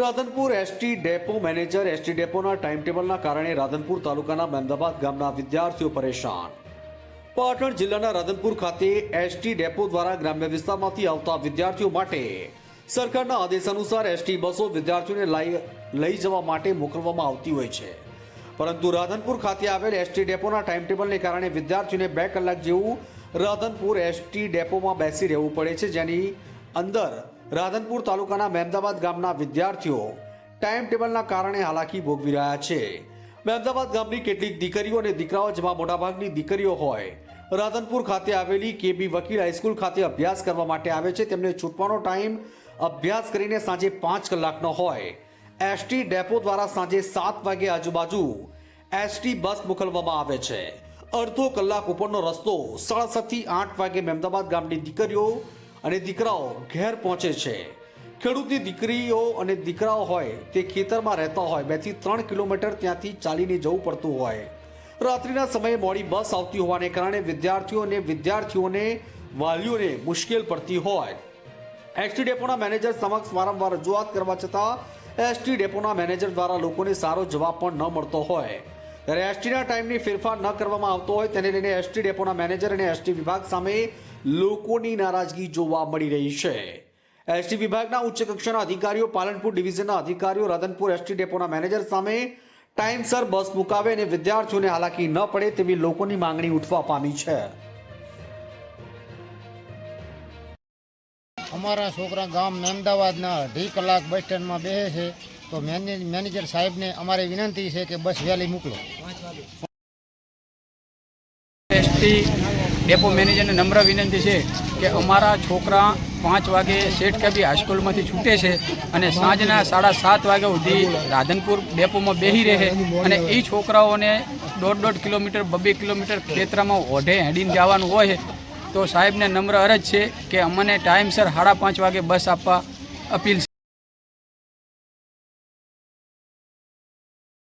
Radhanpur ST depot manager ST ડેપોના time ટેબલના કારણે રાધનપુર તાલુકાના મહેમદાબાદ ગામના વિદ્યાર્થીઓ પરેશાન. પાટણ જિલ્લાના રાધનપુર ખાતે એસટી ડેપો દ્વારા ગ્રામ્ય વિસ્તારમાંથી આવતા વિદ્યાર્થીઓ માટે સરકારના આદેશ અનુસાર એસટી બસો વિદ્યાર્થીઓને લઈ જવા માટે મોકલવામાં આવતી હોય છે. પરંતુ રાધનપુર ખાતે આવેલ એસટી ડેપોના ટાઈમ ટેબલને કારણે વિદ્યાર્થીઓને બે કલાક જેવું રાધનપુર એસટી ડેપોમાં બેસી રહેવું પડે છે, જેની અંદર રાધનપુર તાલુકાના મહેમદાબાદ ગામના વિદ્યાર્થીઓ ટાઈમ ટેબલના કારણે હાલાકી ભોગવી રહ્યા છે. મહેમદાબાદ ગામની કેટલીક દીકરીઓ અને દીકરાઓ, જેમાં મોટાભાગની દીકરીઓ હોય, રાધનપુર ખાતે આવેલી કેબી વકીલ હાઈસ્કૂલ ખાતે અભ્યાસ કરવા માટે આવે છે. તેમને છૂટવાનો ટાઈમ અભ્યાસ કરીને સાંજે પાંચ કલાકનો હોય. એસટી ડેપો દ્વારા સાંજે સાત વાગે આજુબાજુ એસટી બસ મોકલવામાં આવે છે. અડધો કલાક ઉપરનો રસ્તો સાડા સાતથી આઠ વાગે મહેમદાબાદ ગામની દીકરીઓ અને દીકરાઓ ઘેર પહોંચે છે. ખેડૂતની દીકરીઓ અને દીકરાઓ હોય તે ખેતરમાં રહેતા હોય, બેથી ત્રણ કિલોમીટર ત્યાંથી ચાલીને જવું પડતું હોય. રાત્રિના સમયે મોડી બસ આવતી હોવાને કારણે વિદ્યાર્થીઓ અને વિદ્યાર્થીઓને વાલીઓને મુશ્કેલ પડતી હોય. એસટી ડેપોના મેનેજર સમક્ષ વારંવાર રજૂઆત કરવા છતાં, એસટી ડેપોના મેનેજર દ્વારા લોકોને સારો જવાબ પણ ન મળતો હોય. ત્યારે એસટીના ટાઈમની ફેરફાર ન કરવામાં આવતો હોય, તેને લઈને એસટી ડેપોના મેનેજર અને એસટી વિભાગ સામે લોકોની નારાજગી જોવા મળી રહી છે. એસટી વિભાગના ઉચ્ચ કક્ષાના અધિકારીઓ પાલનપુર ડિવિઝનના અધિકારીઓ રાધનપુર એસટી ડેપોના મેનેજર સામે ટાઈમસર બસ મુકાવે અને વિદ્યાર્થીઓને હાલાકી ન પડે તેવી લોકોની માંગણી ઉઠવા પામી છે. અમારા છોકરા ગામ અમદાવાદના અઢી કલાક બસ સ્ટેન્ડમાં બેસે છે તો મેને- મેનેજર સાહેબને અમારી વિનંતી છે કે બસ વહેલી મોકલો. એસટી ડેપો મેનેજરને નમ્ર વિનંતી છે કે અમારા છોકરા પાંચ વાગે શેઠ કબી હાઈસ્કૂલમાંથી છૂટે છે અને સાંજના સાડા સાત વાગ્યા સુધી રાધનપુર ડેપોમાં બેહી રહે અને એ છોકરાઓને દોઢ દોઢ કિલોમીટર, બબે કિલોમીટર ખેતરામાં ઓઢે, હેડીને જવાનું હોય તો સાહેબને નમ્ર અરજ છે કે અમને ટાઈમસર સાડા પાંચ વાગે બસ આપવા અપીલ